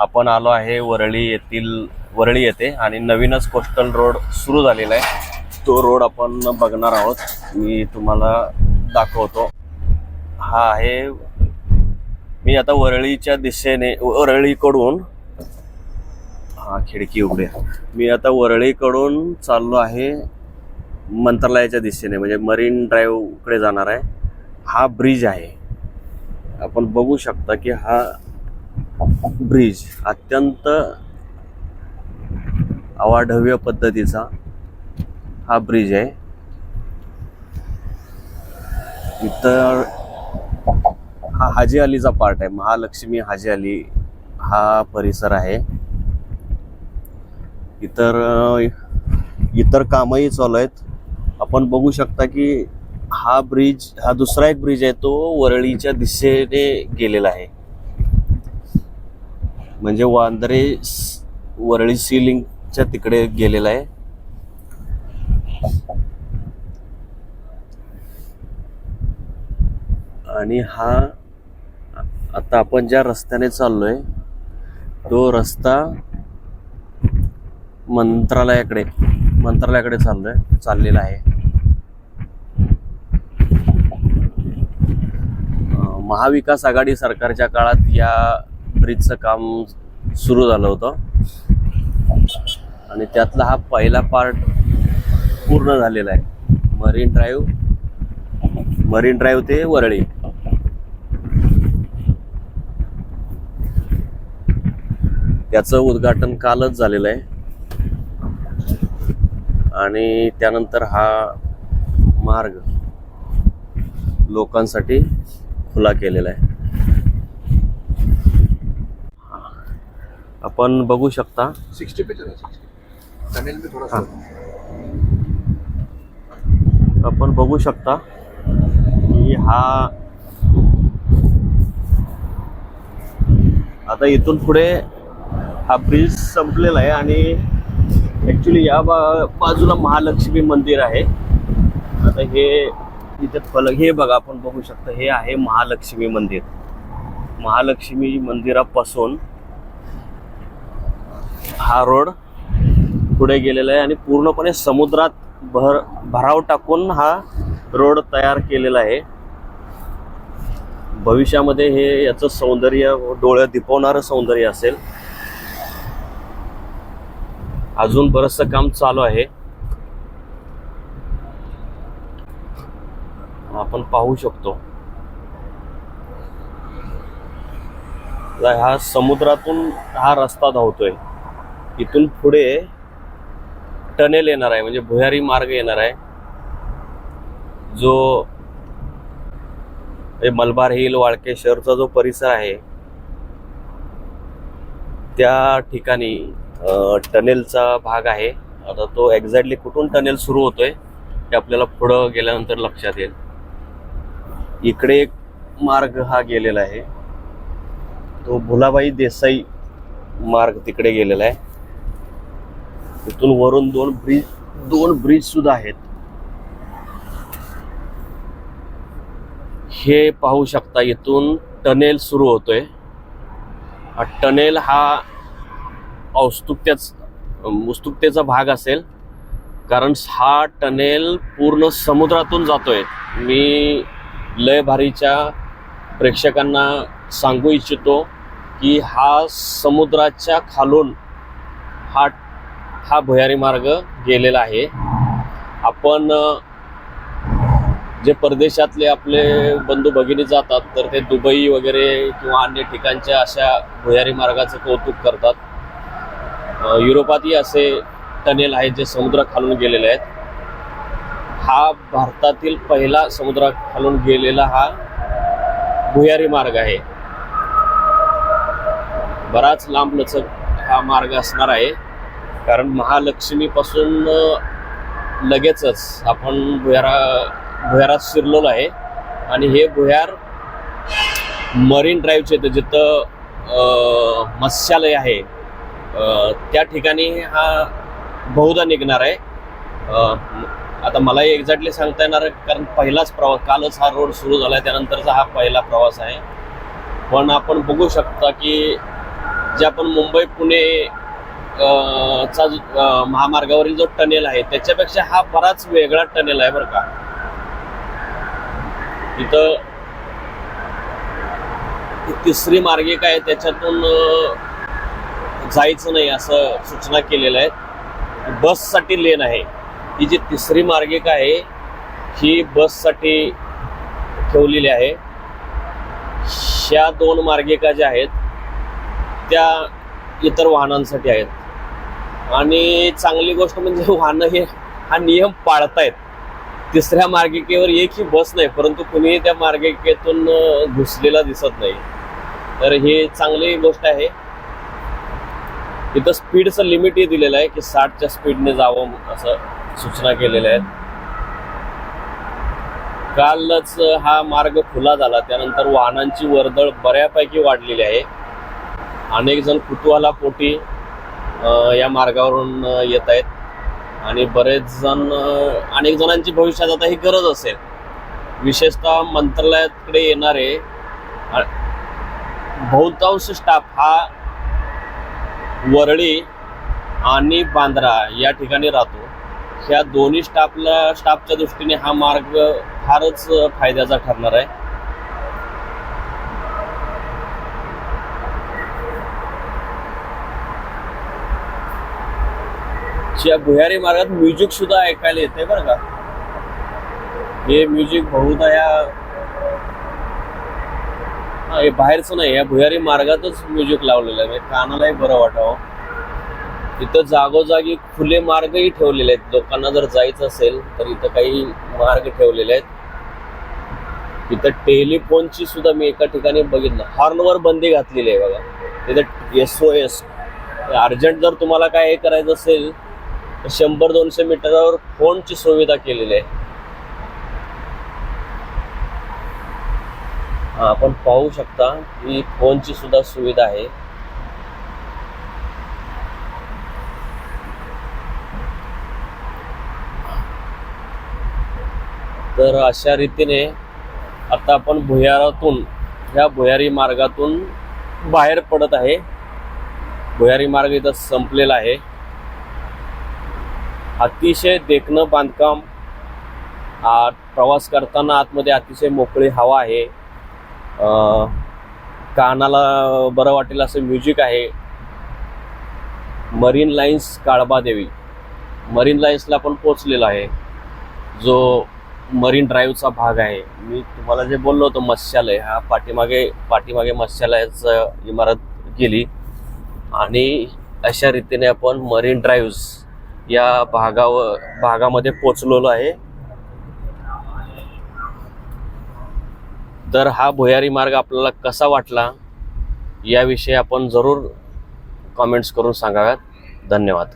आपण आलो आहे वरळी येथील वरळी येथे आणि नवीनच कोस्टल रोड सुरू झालेला आहे. तो रोड आपण बघणार आहोत. मी तुम्हाला दाखवतो. हा आहे मी आता वरळीच्या दिशेने वरळीकडून हा खिडकी उघडे मी आता वरळीकडून चाललो आहे मंत्रालयाच्या दिशेने म्हणजे मरीन ड्राईव्हकडे जाणार आहे. हा ब्रिज आहे. आपण बघू शकता की हा ब्रिज अत्यंत अवाढव्य पद्धतीचा हा ब्रिज आहे. इतर हा हाजी अलीचा पार्ट आहे. महालक्ष्मी हाजी अली हा परिसर आहे. इतर इतर कामही चालू आहेत. आपण बघू शकता की हा ब्रिज हा दुसरा एक ब्रिज आहे तो वरळीच्या दिशेने गेलेला आहे. म्हणजे वांद्रे वरळी सीलिंगच्या तिकडे गेलेला आहे. आणि हा आता आपण ज्या रस्त्याने चाललोय तो रस्ता मंत्रालयाकडे मंत्रालयाकडे चाललोय चाललेला आहे. महाविकास आघाडी सरकारच्या काळात या ब्रिजचं काम सुरू झालं होतं. आणि त्यातला हा पहिला पार्ट पूर्ण झालेला आहे. मरीन ड्राईव्ह मरीन ड्राईव्ह ते वरळी. त्याचं उद्घाटन कालच झालेलं आहे. आणि त्यानंतर हा मार्ग लोकांसाठी खुला केलेला आहे. आपण बघू शकता. सिक्सटी पे चला में थोड़ा हाँ। आपण बघू शकता की हा आता इथून पुढे हा ब्रिज संपलेला आहे आणि ॲक्च्युली या बा बाजूला महालक्ष्मी मंदिर आहे. आता हे इथे फलक हे बघा आपण बघू शकता हे आहे महालक्ष्मी मंदिर. महालक्ष्मी मंदिरापासून हा रोड पुढे गेलेला आहे आणि पूर्णपणे समुद्रात भर भराव टाकून हा रोड तयार केलेला आहे. भविष्यामध्ये हे याचं सौंदर्य डोळ्यात दिपवणारं सौंदर्य असेल. अजून बरचसं काम चालू आहे. आपण पाहू शकतो. हा समुद्रातून हा रस्ता धावतोय. इथून पुढे टनेल येणार आहे म्हणजे भुयारी मार्ग येणार आहे. जो हे मलबार हिल वाळकेश्वरचा जो परिसर आहे त्या ठिकाणी टनेलचा भाग आहे. आता तो एक्झॅक्टली कुठून टनेल सुरू होतोय ते आपल्याला पुढं गेल्यानंतर लक्षात येईल. इकडे एक मार्ग हा गेलेला आहे. तो भुलाबाई देसाई मार्ग तिकडे गेलेला आहे. तिथून वरून दोन ब्रिज दोन ब्रिज सुद्धा आहेत. हे पाहू शकता इथून टनेल सुरू होतोय. हा टनेल हा औत्सुक्याच उत्सुकतेचा भाग असेल. कारण हा टनेल पूर्ण समुद्रातून जातोय. मी लय भारीच्या प्रेक्षकांना सांगू इच्छितो की हा समुद्राच्या खालून हा हा भुयारी मार्ग गेलेला आहे. आपण जे परदेशातले आपले बंधू भगिनी जातात तर ते दुबई वगैरे किंवा अन्य ठिकाणच्या अशा भुयारी मार्गाचं कौतुक करतात. युरोपातही असे टनेल आहेत जे समुद्राखालून गेलेले आहेत. हा भारतातील पहिला समुद्राखालून गेलेला हा भुयारी मार्ग आहे. बराच लांब लचक हा मार्ग असणार आहे. कारण महालक्ष्मीपासून लगेचच आपण भुयारा भुयारात शिरलेलो आहे. आणि हे भुयार मरीन ड्राईव्हचे इथं जिथं मत्स्यालय आहे त्या ठिकाणी हा बहुधा निघणार आहे. आता मलाही एक्झॅक्टली सांगता येणार कारण पहिलाच प्रवास कालच हा रोड सुरू झाला आहे त्यानंतरचा हा पहिला प्रवास आहे. पण आपण बघू शकता की जे आपण मुंबई पुणे चा जो- महामार्गावरील जो टनेल आहे त्याच्यापेक्षा हा बराच वेगळा टनेल आहे बरं का. तिथं तिसरी मार्गिका आहे त्याच्यातून जायचं नाही असं सूचना केलेल्या आहेत. बससाठी लेन आहे. ही जी तिसरी मार्गिका आहे ही बससाठी ठेवलेली आहे. ह्या दोन मार्गिका ज्या आहेत त्या इतर वाहनांसाठी आहेत. आणि चांगली गोष्ट म्हणजे वाहनं हे हा नियम पाळतायत. तिसऱ्या मार्गिकेवर एकही बस नाही परंतु कुणीही त्या मार्गिकेतून घुसलेला दिसत नाही. तर ही चांगली गोष्ट आहे. इथं स्पीडचं लिमिटही दिलेलं आहे की साठच्या स्पीडने जावं असं सूचना केलेल्या आहेत. कालच हा मार्ग खुला झाला. त्यानंतर वाहनांची वर्दळ बऱ्यापैकी वाढलेली आहे. अनेक जण कुतूहलापोटी या मार्गावरून येत आहेत. आणि बरेच जण अनेक जणांची भविष्यात आता ही गरज असेल. विशेषतः मंत्रालयाकडे येणारे बहुतांश स्टाफ हा वरळी आणि बांद्रा या ठिकाणी राहतो. ह्या दोन्ही स्टाफला स्टाफच्या दृष्टीने हा मार्ग फारच फायद्याचा ठरणार आहे. या भुयारी मार्गात म्युझिक सुद्धा ऐकायला येते बरं का. हे म्युझिक बहुधा या हे बाहेरचं नाही या भुयारी मार्गातच म्युझिक लावलेलं आहे. कानालाही बरं वाटावं इथं हो. जागोजागी खुले मार्गही ठेवलेले आहेत. लोकांना जर जायचं असेल तर इथं काही मार्ग ठेवलेले आहेत. इथं टेलिफोनची सुद्धा मी एका ठिकाणी बघितलं. हॉर्नवर बंदी घातलेली आहे बघा. तिथं एस ओ एस अर्जंट जर तुम्हाला काय हे करायचं असेल शंभर दोनशे मीटरवर फोनची सुविधा केलेली आहे. आपण पाहू शकता ही फोनची सुद्धा सुविधा आहे. तर अशा रीतीने आता आपण भुयारातून ह्या भुयारी मार्गातून बाहेर पडत आहे. भुयारी मार्ग इथं संपलेला आहे. अतिशय देखणं बांधकाम प्रवास करताना आतमध्ये अतिशय मोकळी हवा आहे. कानाला बरं वाटेल असं म्युझिक आहे. मरीन लाईन्स काळबादेवी मरीन लाईन्सला आपण पोचलेलो आहे. जो मरीन ड्राईव्हचा भाग आहे. मी तुम्हाला जे बोललो होतो मत्स्यालय हा पाठीमागे पाठीमागे मत्स्यालयाचं इमारत गेली. आणि अशा रीतीने आपण मरीन ड्राईव्ह या भागावर भागामध्ये पोचलेलो आहे. तर हा भुयारी मार्ग आपल्याला कसा वाटला याविषयी आपण जरूर कॉमेंट्स करून सांगाव्यात. धन्यवाद.